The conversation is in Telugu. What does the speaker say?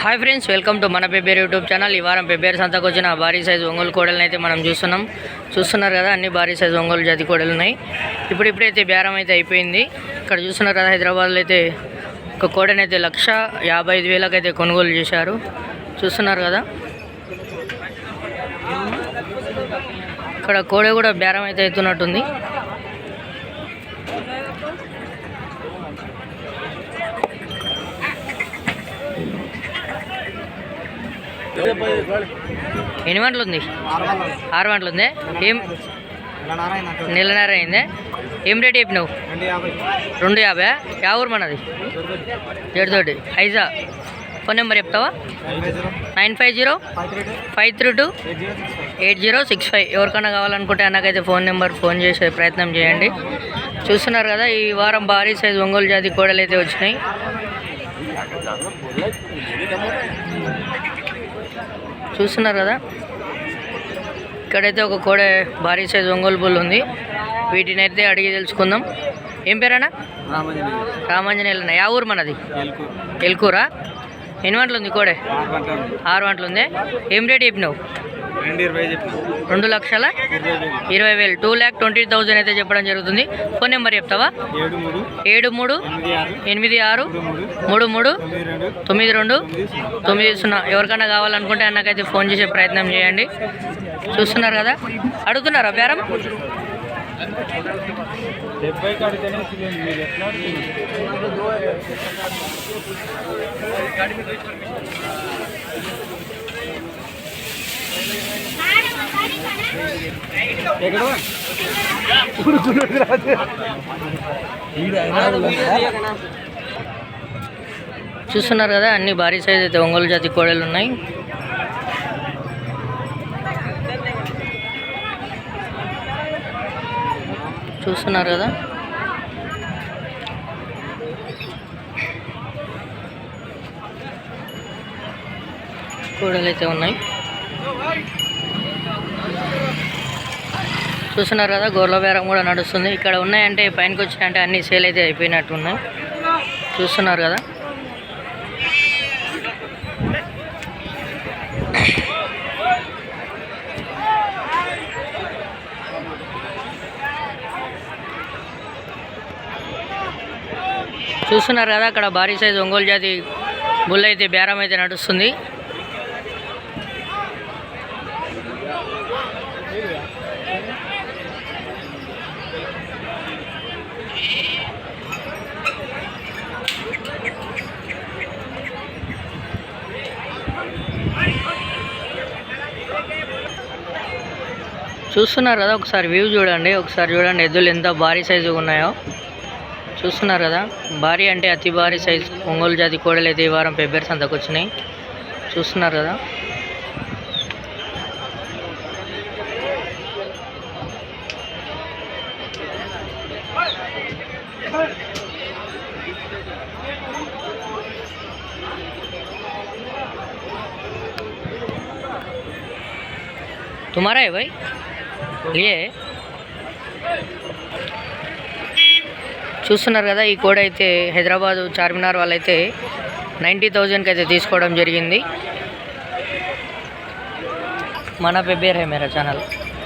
హాయ్ ఫ్రెండ్స్ వెల్కమ్ టు మన పేపేర్ యూట్యూబ్ ఛానల్ ఈ వారం పేపేర్ సంతకు వచ్చిన భారీ సైజు ఒంగోలు కోడలను అయితే మనం చూస్తున్నాం. చూస్తున్నారు కదా అన్ని భారీ సైజు ఒంగోలు జాతి కోడలు ఉన్నాయి. ఇప్పుడు ఇప్పుడైతే బేరం అయితే అయిపోయింది. ఇక్కడ చూస్తున్నారు కదా హైదరాబాద్లో అయితే ఒక కోడని అయితే లక్ష యాభై ఐదు వేలకు అయితే కొనుగోలు చేశారు. చూస్తున్నారు కదా. ఇక్కడ కోడ కూడా బేరం అయితే అవుతున్నట్టుంది. ఎన్ని గంటలు ఉంది? ఆరు గంటలు ఉంది. ఏం? నెలన్నర అయిందే. ఏం రేట్ చెప్పినావు? రెండు యాభై. యా ఊరు మనది? ఏడుతోటి. ఐజా? ఫోన్ నెంబర్ చెప్తావా? Nine five zero five three two eight zero six five. ఎవరికైనా కావాలనుకుంటే నాకైతే ఫోన్ నెంబర్ ఫోన్ చేసే ప్రయత్నం చేయండి. చూస్తున్నారు కదా ఈ వారం భారీ సైజు ఒంగోలు జాతి కోడలు అయితే వచ్చినాయి. చూస్తున్నారు కదా? ఇక్కడైతే ఒక కోడె భారీ సైజు ఒంగోలు బుల్ ఉంది. వీటిని అయితే అడిగి తెలుసుకుందాం. ఏం పేరేనా రామాంజనేయులు. యా ఊరు మనది? ఎల్కూరా ఎన్ని గంటలు ఉంది కోడే? ఆరు గంటలు ఉంది? ఏం రేట్ చెప్పినావు? రెండు లక్షల ఇరవై వేలు. టూ ల్యాక్ ట్వంటీ థౌజండ్ అయితే చెప్పడం జరుగుతుంది. ఫోన్ నెంబర్ చెప్తావా? ఏడు మూడు ఎనిమిది ఆరు మూడు మూడు తొమ్మిది రెండు తొమ్మిది సున్నా. ఎవరికైనా కావాలనుకుంటే నాకైతే ఫోన్ చేసే ప్రయత్నం చేయండి. చూస్తున్నారు కదా? అడుగుతున్నారా బేరం? డెబ్బై కడితేనే సిలిండర్ మీరు ఎట్లా చూస్తున్నారు కదా అన్ని భారీ సైజ్ అయితే ఒంగోలు జాతి కోడలు ఉన్నాయి. చూస్తున్నారు కదా. కోడలు అయితే ఉన్నాయి. చూస్తున్నారు కదా గొర్రెల బేరం కూడా నడుస్తుంది. ఇక్కడ ఉన్నాయంటే పైనకి వచ్చినాయంటే అన్ని సేల్ అయితే అయిపోయినట్టు ఉన్నాయి చూస్తున్నారు కదా. చూస్తున్నారు కదా అక్కడ భారీ సైజు ఒంగోలు జాతి బుల్ అయితే బేరం అయితే నడుస్తుంది. చూస్తున్నారు కదా ఒకసారి వ్యూ చూడండి ఒకసారి చూడండి ఎద్దులు ఎంత భారీ సైజు ఉన్నాయో చూస్తున్నారు కదా భారీ అంటే అతి భారీ సైజు ఒంగోలు జాతి కోడలు అయితే ఈ వారం పెబ్బేరు సంతకు వచ్చినాయి చూస్తున్నారు కదా तुम्हारा है भाई లే చూస్తున్నారు కదా ఈ కోడ్ అయితే హైదరాబాదు చార్మినార్ వాళ్ళైతే నైంటీ థౌజండ్కి అయితే తీసుకోవడం జరిగింది. మన పెబ్బేర్ మేరా ఛానల్.